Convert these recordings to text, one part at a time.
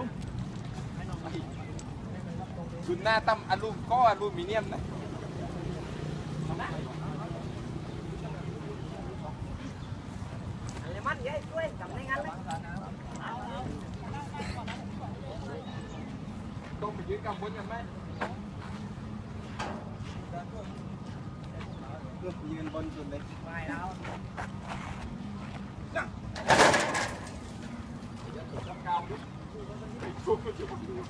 คนให้เกียรติดำมาอีกครับคุณหน้าตั้มอลูก็อลูมิเนียมนะอะไรมันยัยช่วยกับในงานเลยต้องไปยืนกำบนกันไหมยืนบนสุดเลยไปแล้วทำกาวด้วยชุบชุบชุบ Çok kötü bakıyor.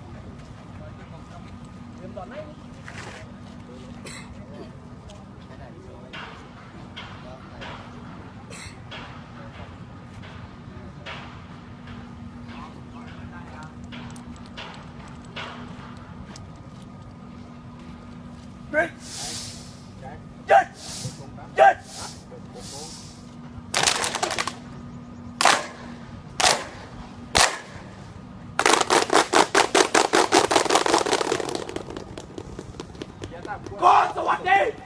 Yes! Yes! Yes! Steve!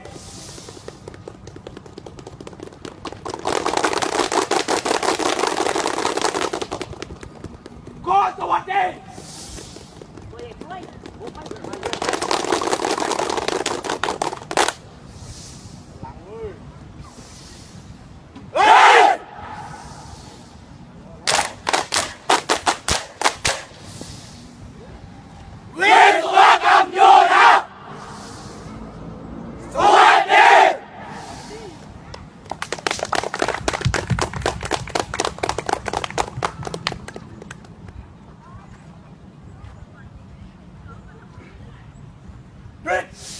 Amen.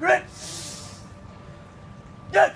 Good. Good.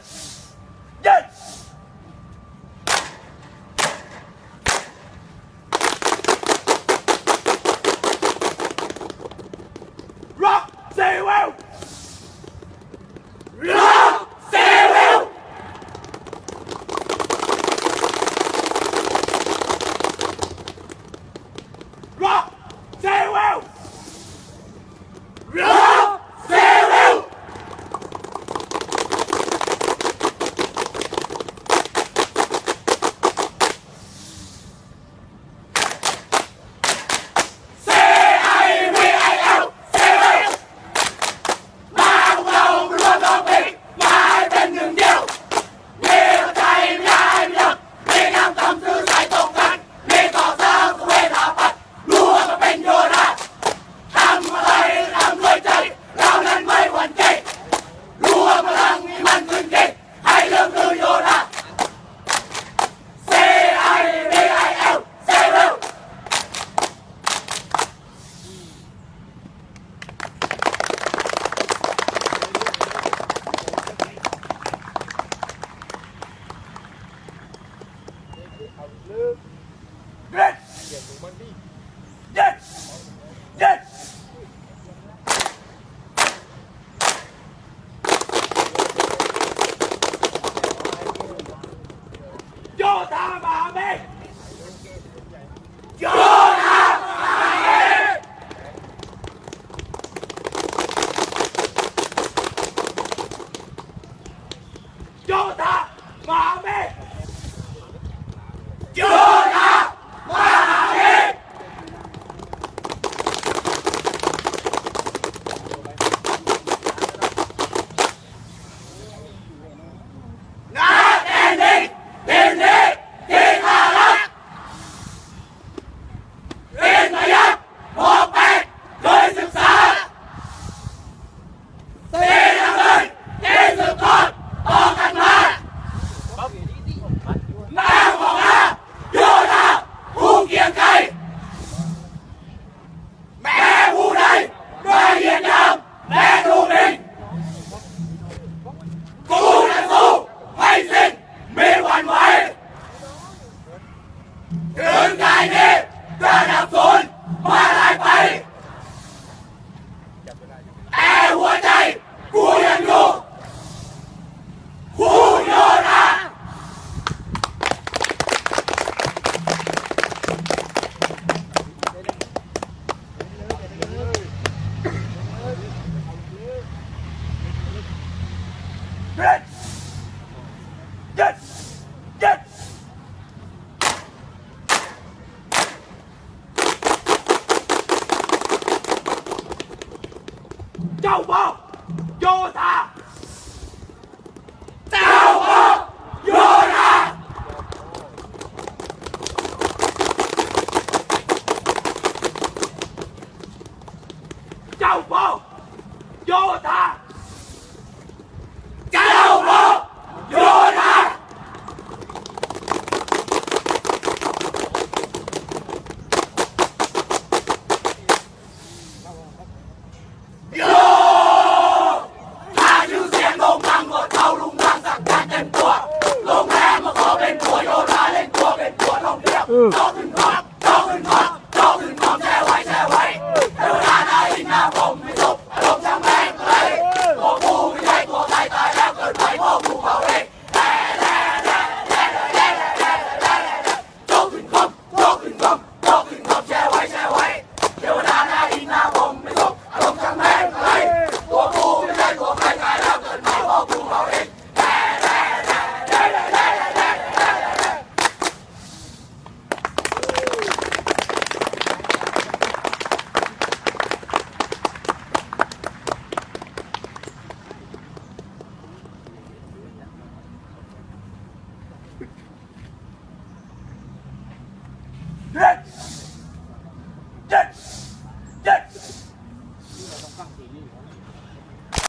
Yo, dama! Châu 打